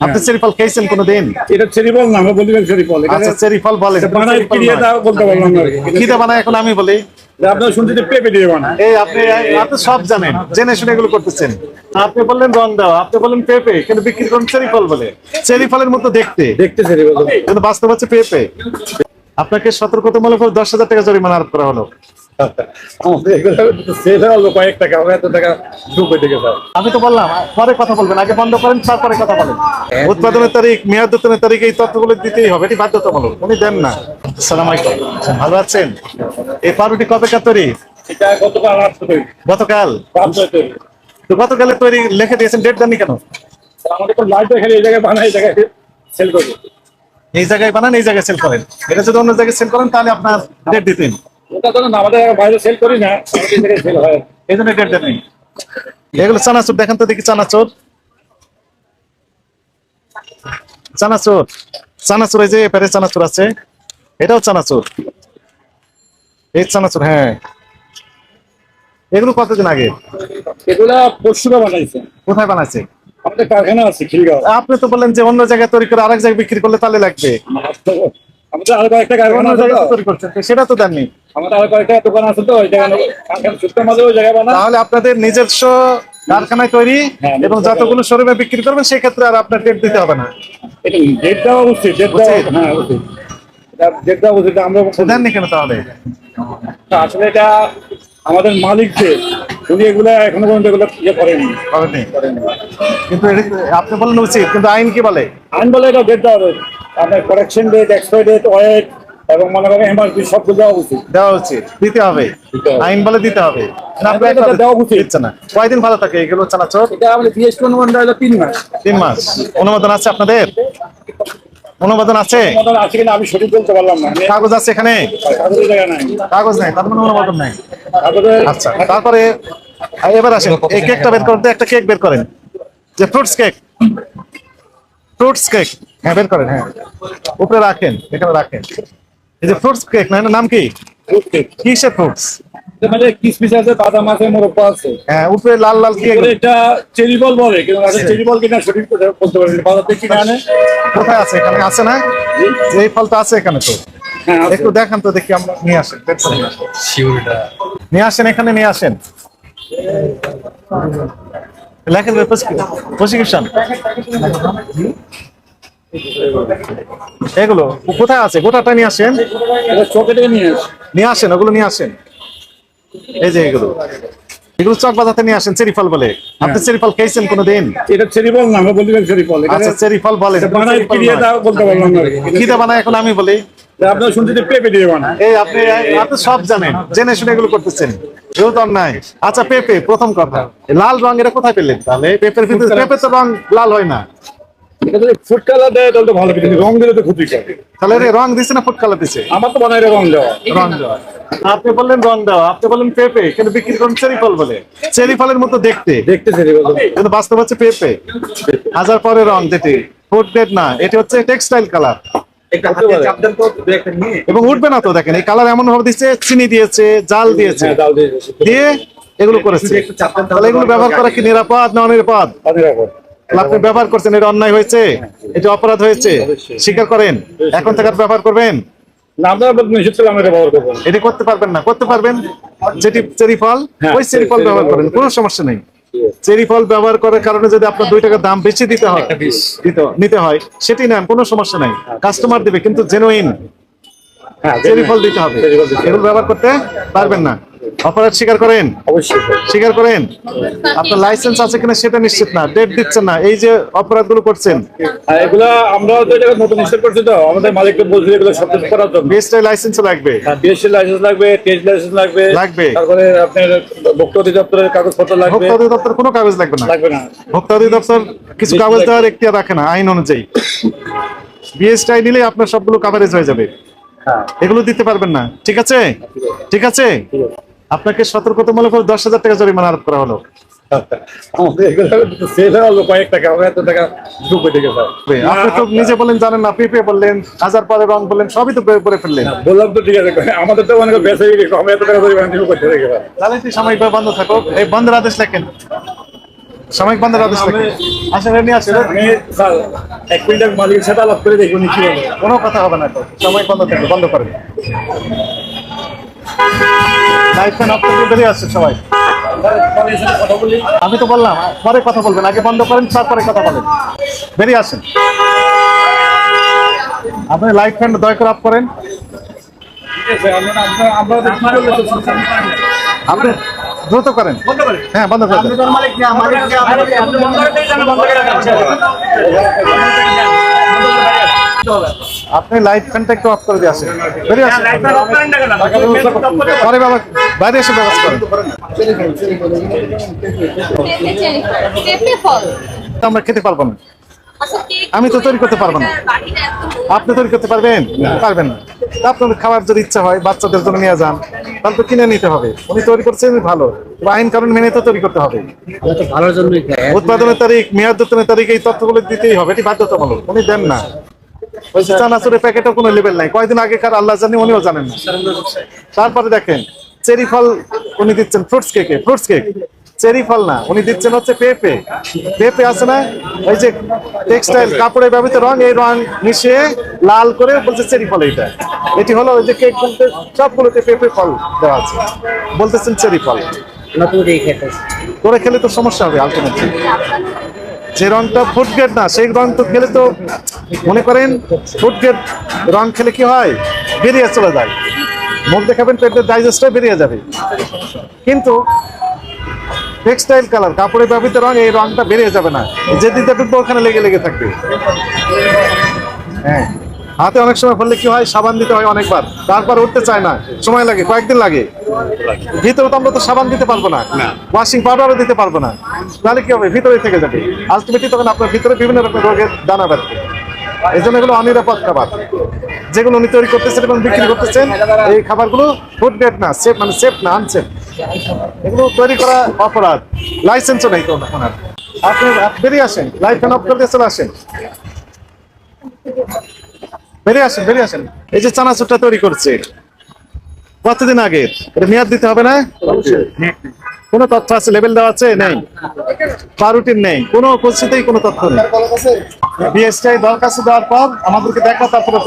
আপনি চেরি ফল খেয়েছেন কোনোদিন? এটা চেরি বল না আমরা বলি চেরি ফল। আচ্ছা চেরি ফল বলেন। এটা বানায় কি দাও বলতে পারলাম না কি। দিয়ে বানায় এখন আমি বলি। আপনারা শুনতে পেঁপে দিয়ে বানায়। এই আপনি আপনি সব জানেন জেনে শুনে এগুলো করতেছেন। আপনি বললেন রং দেওয়া আপনি বললেন পেঁপে কিন্তু বিক্রি করেন চেরি ফল বলে। চেরি ফলের মতো দেখতে। দেখতে চেরি বল কিন্তু বাস্তব হচ্ছে পেঁপে। আপনাকে সতর্কতামূলক দশ হাজার টাকা জরিমানা আরোপ করা হলো। আমি তো বললাম পরে কথা বলবেন আগে বন্ধ করেন তারপরে কথা বলেন। উৎপাদনের তারিখ মেয়াদ উত্তোলনের তারিখ এই তথ্যগুলো দিতেই হবে এটি বাধ্যতামূলক উনি দেন না। সালাম আলাইকুম। ভালো আছেন? এই পাউরুটি কবে কার তৈরি। গতকাল? তো গতকালে তৈরি লিখে দিয়েছেন ডেট দেননি কেন? আমাদের লাইট এই জায়গায় বানায় এই জায়গায় সেল করব। এই জায়গায় বানান এই জায়গায় সেল করেন। এটা যদি অন্য জায়গায় সেল করেন তাহলে আপনার ডেট দিতেন। ওটা তো না আমাদের বাইরে সেল করি না আমাদের এই সেল হয়। এই জন্য ডেট নেই। এগুলো চানাচুর দেখেন তো দেখি চানাচুর। চানাচুর চানাচুর এই যে এপারে চানাচুর আছে এটাও চানাচুর। এই চানাচুর হ্যাঁ। এগুলো কতদিন আগে? এগুলা পরশুরা বানাইছে। কোথায় বানাইছে? আমাদের কারখানা আছে খিলগাঁও। আপনি তো বললেন যে অন্য জায়গায় তৈরি করে আরেক জায়গায় বিক্রি করলে তাহলে লাগবে। আমাদের আরও কয়েকটা কারখানা তৈরি করছেন সেটা তো দেননি। তাহলে আপনাদের নিজস্ব কারখানায় তৈরি হ্যাঁ, এবং যতগুলো শোরুমে বিক্রি করবেন সেক্ষেত্রে আর আপনার ডেট দিতে হবে না। এটা ডেট দেওয়া উচিত ডেট দেওয়া হ্যাঁ উচিত ডেট দেওয়া উচিত আমরা দেননি কেন তাহলে? আসলে এটা আমাদের মালিক যে উনি এগুলা এখনও পর্যন্ত এগুলো ইয়ে করেনি করেননি। কিন্তু আপনি বলেন উচিত কিন্তু আইন কি বলে? আইন বলে এটা ডেট দেওয়া হবে। আপনার correction date expire date weight এবং মনে করেন এমআরপি দেওয়া উচিত। দেওয়া উচিত। দিতে হবে। আইন বলে দিতে হবে। না, আপনি একটা দেওয়া উচিত। না। কয়দিন ভালো থাকে এগুলো চানাচোর? এটা আমাদের বিএসপি অনুমান হলো তিন মাস। তিন মাস। অনুমোদন আছে আপনাদের? অনুমোদন আছে? অনুমোদন আছে কিনা আমি সঠিক বলতে পারলাম না। কাগজ আছে এখানে? কাগজ নাই তার মানে অনুমোদন নাই। আচ্ছা তারপরে এবার আসেন এই কেকটা বের করতে একটা কেক বের করেন। যে ফ্রুটস কেক ফ্রুটস কেক হ্যাঁ বের করেন হ্যাঁ। উপরে রাখেন এখানে রাখেন। এই যে ফ্রুটস কেক না নাম কি? কিসের ফ্রুটস মানে কিসমিস আছে বাদাম আছে মোরব্বা আছে। হ্যাঁ উপরে লাল লাল কি এটা চেরি বল বলে কিন্তু আসলে চেরি বল কিনা সঠিক বলতে পারি বাজার থেকে কিনে আনে। কোথায় আছে? এখানে আছে না? যে এই ফলটা আছে এখানে তো। হ্যাঁ একটু দেখান তো দেখি আমরা নিয়ে আসেন নিয়ে আসেন। এখানে নিয়ে আসেন। লেখেন এগুলো কোথায় আছে? গোটাটা নিয়ে আসেন? নিয়ে আসেন ওগুলো নিয়ে আসেন। এই যে এগুলো। এগুলো চক বাজাতে নিয়ে আসেন চেরি ফল বলে। আপনি চেরি ফল খেয়েছেন কোনোদিন? এটা চেরি না আমরা বলি চেরি আচ্ছা চেরি বলে এটা বানায় দাও বলতে পারলাম না। কি দিয়ে বানায় এখন আমি বলি। আপনারা শুনতে যে দিয়ে বানায়। এই আপনি আপনি সব জানেন জেনে শুনে এগুলো করতেছেন। কেউ তো নাই। আচ্ছা পেঁপে প্রথম কথা। লাল রং এটা কোথায় পেলেন তাহলে? পেঁপের ভিতরে পেঁপে তো রং লাল হয় না। এটা যদি ফুড কালার দেয় তাহলে তো ভালো কিন্তু রং দিলে তো ক্ষতি করে। তাহলে রং দিছে না ফুড কালার দিছে? আমার তো বানায় রং দেওয়া। রং দেওয়া। আপনি বললেন রং দেওয়া আপনি বললেন পেঁপে কিন্তু বিক্রি করেন চেরি ফল বলে। চেরি ফলের মতো দেখতে। দেখতে চেরি বল কিন্তু বাস্তব হচ্ছে পেঁপে। হাজার পরে রং যেটি। ফুড গ্রেড না এটি হচ্ছে টেক্সটাইল কালার এবং উঠবে না তো দেখেন এই কালার এমন ভাবে দিচ্ছে চিনি দিয়েছে জাল দিয়েছে। হ্যাঁ দিয়ে এগুলো করেছে। তাহলে এগুলো ব্যবহার করা কি নিরাপদ না অনিরাপদ। তাহলে আপনি ব্যবহার করছেন এটা অন্যায় হয়েছে? এটা অপরাধ হয়েছে? স্বীকার করেন? এখন থেকে আর ব্যবহার করবেন? এটা করতে পারবেন না। করতে পারবেন? যেটি চেরি ফল হ্যাঁ, ওই চেরি ফল ব্যবহার করেন কোনো সমস্যা নেই। চেরি ফল ব্যবহার করার কারণে যদি আপনার দুই টাকা দাম বেশি দিতে হয় দিতে- নিতে হয় সেটি নেন কোনো সমস্যা নাই। কাস্টমার দিবে কিন্তু জেনুইন হ্যাঁ চেরি দিতে হবে। চেরি ফল দিতে হবে। এগুলো ব্যবহার করতে পারবেন না। অপরাধ স্বীকার করেন? অবশ্যই। স্বীকার করেন? আপনার লাইসেন্স আছে কিনা সেটা নিশ্চিত না ডেট দিচ্ছেন না এই যে অপরাধগুলো করছেন। এগুলা আমরা তো এটা নতুন স্টার্ট করছি তো আমাদের মালিককে বলছি এগুলো সব কিছু করার জন্য। বিএসটাই লাইসেন্স লাগবে? লাইসেন্স লাগবে টেস্ট লাইসেন্স লাগবে। লাগবে। তারপরে আপনার ভোক্তা অধিদপ্তরের কাগজপত্র লাগবে। ভোক্তা অধিদপ্তর কোনো কাগজ লাগবে না। লাগবে না। ভোক্তা অধিদপ্তর কিছু কাগজ দেওয়ার এখতিয়ার রাখে না আইন অনুযায়ী। নিলে আপনার সবগুলো কাভারেজ হয়ে যাবে। হ্যাঁ। এগুলো দিতে পারবেন না। ঠিক আছে? ঠিক আছে। আপনাকে সতর্কতামূলক দশ হাজার টাকা জরিমানা আরোপ করা হলো। আপনি তো নিজে বলেন জানেন না পেপে বললেন হাজার পরে রং বললেন সবই তো করে ফেললেন। বললাম তো ঠিক আছে আমাদের তো অনেক বেঁচে তাহলে বন্ধ থাকো। এই বন্ধের আদেশ লেখেন। সাময়িক বন্ধের আদেশ থেকে আসেন রে নিয়ে আসেন। স্যার এক মিনিট মালিকের সাথে আলাপ করে দেখুন কি কোনো কথা হবে না তো। সাময়িক বন্ধ থাকবে বন্ধ করেন লাইট ফ্যান অফ করে আসছে সবাই। আমি তো বললাম, পরে কথা বলবেন, আগে বন্ধ করেন, তারপরে কথা বলেন। বেরিয়ে আসেন। আপনি লাইট ফ্যান দয়া করে অফ করেন। আপনি দ্রুত করেন। হ্যাঁ বন্ধ করেন আপনি লাইট ফ্যানটা একটু অফ করে দিয়ে আসেন। বেরিয়ে আসেন। পরে বাবা বাইরে এসে ব্যবস্থা করেন। আমরা খেতে পারব না। আমি তো তৈরি করতে পারব না। আপনি তৈরি করতে পারবেন? পারবেন না। তা আপনাদের খাবার যদি ইচ্ছা হয় বাচ্চাদের জন্য নিয়ে যান তাহলে তো কিনে নিতে হবে। উনি তৈরি করছেন ভালো। আইন কারণ মেনে তো তৈরি করতে হবে। উৎপাদনের তারিখ মেয়াদ তারিখ এই তথ্যগুলো দিতেই হবে। এটি বাধ্যতামূলক। উনি দেন না। ওই চানাচুরের প্যাকেটও কোনো লেভেল নাই। কয়দিন আগেকার আল্লাহ জানি উনিও জানেন না। তারপরে দেখেন চেরি ফল উনি দিচ্ছেন ফ্রুটস কেকে ফ্রুটস কেক চেরি ফল না উনি দিচ্ছেন হচ্ছে পেঁপে। পেঁপে আছে না ওই যে টেক্সটাইল কাপড়ে ব্যবহৃত রং এই রং মিশিয়ে লাল করে বলছে চেরি ফল এটা এটি হলো ওই যে কেক বলতে সবগুলোতে পেঁপে ফল দেওয়া আছে। বলতেছেন চেরি ফল। করে খেলে তো সমস্যা হবে আলটিমেটলি যে রংটা গ্রেড না, সেই রং তো খেলে তো, মনে করেন গ্রেড রং খেলে কি হয়? বেরিয়ে চলে যায়। মুখ দেখাবেন, পেটের ডাইজেস্টটা বেরিয়ে যাবে। কিন্তু টেক্সটাইল কালার কাপড়ে ব্যবহৃত রং, এই রংটা বেরিয়ে যাবে না। যেদিন দেখবেন ওখানে লেগে লেগে থাকবে। হাতে অনেক সময় ফেললে কি হয়? সাবান দিতে হয় অনেকবার। তারপর উঠতে চায় না। সময় লাগে কয়েকদিন লাগে। ভিতরে তো আমরা তো সাবান দিতে পারব না। ওয়াশিং পাউডারও দিতে পারব না। তাহলে কি হবে? ভিতরে থেকে যাবে। আলটিমেটলি তখন আপনার ভিতরে বিভিন্ন রকমের রোগের দানা বাঁধবে। এই জন্য এগুলো অনিরাপদ খাবার। যেগুলো উনি তৈরি করতেছেন এবং বিক্রি করতেছেন এই খাবারগুলো ফুড গ্রেড না সেফ মানে সেফ না আনসেফ এগুলো তৈরি করা অপরাধ। লাইসেন্সও নেই তো ওনার আপনি আপনি বেরিয়ে আসেন। লাইফ অফ করে চলে আসেন। বেরিয়ে আসেন বেরিয়ে আসেন। এই যে চানাচুরটা তৈরি করছে, কতদিন আগে? এটা মেয়াদ দিতে হবে না? কোনো তথ্য আছে? লেভেল দেওয়া আছে? নেই। পারুটির নেই। কোনো কোচিতেই কোনো তথ্য নেই। বিএসটাই দরখাস্ত দেওয়ার পর আমাদেরকে দেখা, তারপরে